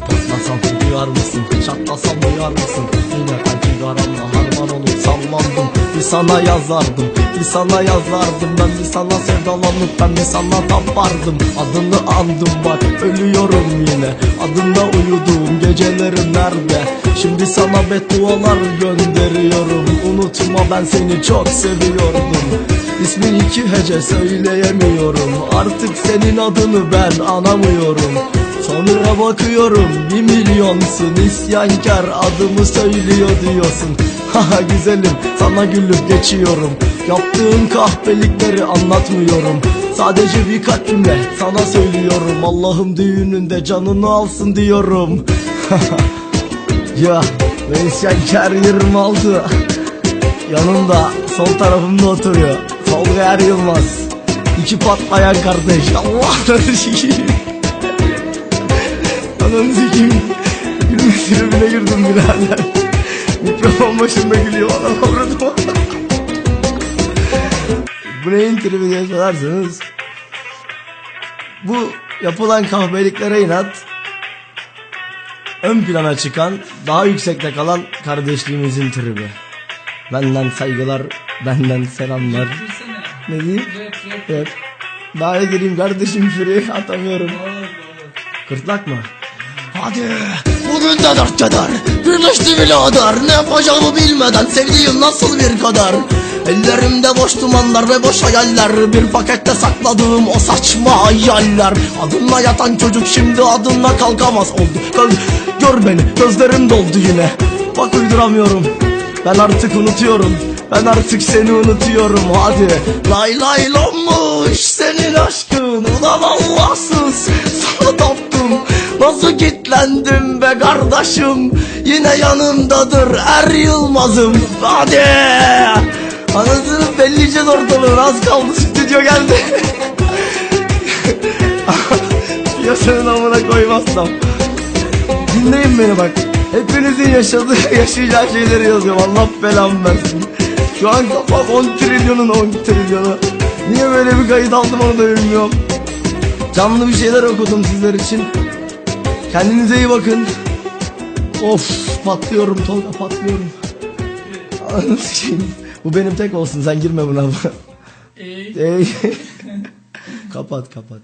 Patlasam duyar mısın? Çatlasam duyar mısın? Yine ben sigaramla harman olup sallandım Bir sana yazardım, bir sana yazardım Ben bir sana sevdalanıp ben bir sana tapardım Adını andım bak ölüyorum yine Adında uyuduğum gecelerim nerede? Şimdi sana beddualar gönderiyorum Unutma ben seni çok seviyordum İsmin iki hece söyleyemiyorum. Artık senin adını ben anamıyorum. Sonra bakıyorum bir milyonsun. İsyankar adımı söylüyor diyorsun. Haha güzelim sana gülüp geçiyorum. Yaptığın kahpelikleri anlatmıyorum. Sadece birkaç cümle sana söylüyorum. Allah'ım düğününde canını alsın diyorum. Ya ben isyankar 26 Yanımda sol tarafımda oturuyor Tolga Er Yılmaz. İki patlayan kardeş. Allah sikeyim. Ananı sikeyim. Gülme tribüne girdim birader. Mikrofon başında gülüyor. Bana avradım. Neyin tribi diye sorarsanız Bu yapılan kahveliklere inat Ön plana çıkan daha yüksekte kalan kardeşliğimizin tribi. Benden saygılar benden selamlar. Ne diyeyim? Rap. Daha iyi gireyim kardeşim şuraya atamıyorum. Kırtlak mı? Hadi. Bugün de dört kadar Birleşti birader. Ne yapacağımı bilmeden Sevdiğim nasıl bir kadar Ellerimde boş dumanlar ve boş hayaller. Bir pakette sakladığım o saçma hayaller. Adınla yatan çocuk şimdi adınla kalkamaz oldu. Gö- Gör beni. Gözlerim doldu yine. Bak uyduramıyorum. Ben artık unutuyorum ben artık seni unutuyorum hadi. Lay lay lonmuş senin aşkın Ulan Allahsız. Sana taptım Nasıl kitlendim be kardeşim? Yine yanımdadır Er Yılmaz'ım. Hadi. Anasını belleyeceğiz ortalığı Az kaldı stüdyo geldi. Piyasanın amına koymazsam. Dinleyin beni bak. Hepinizin yaşadığı yaşayacağı şeyleri yazıyorum. Allah belamı versin Şu an kafam 10 trilyonun 10 trilyonu. Niye böyle bir kayıt aldım onu da bilmiyorum. Canlı bir şeyler okudum sizler için. Kendinize iyi bakın. Of patlıyorum Tolga patlıyorum. Sikeyim. Bu benim tek olsun sen girme buna. Ey. kapat kapat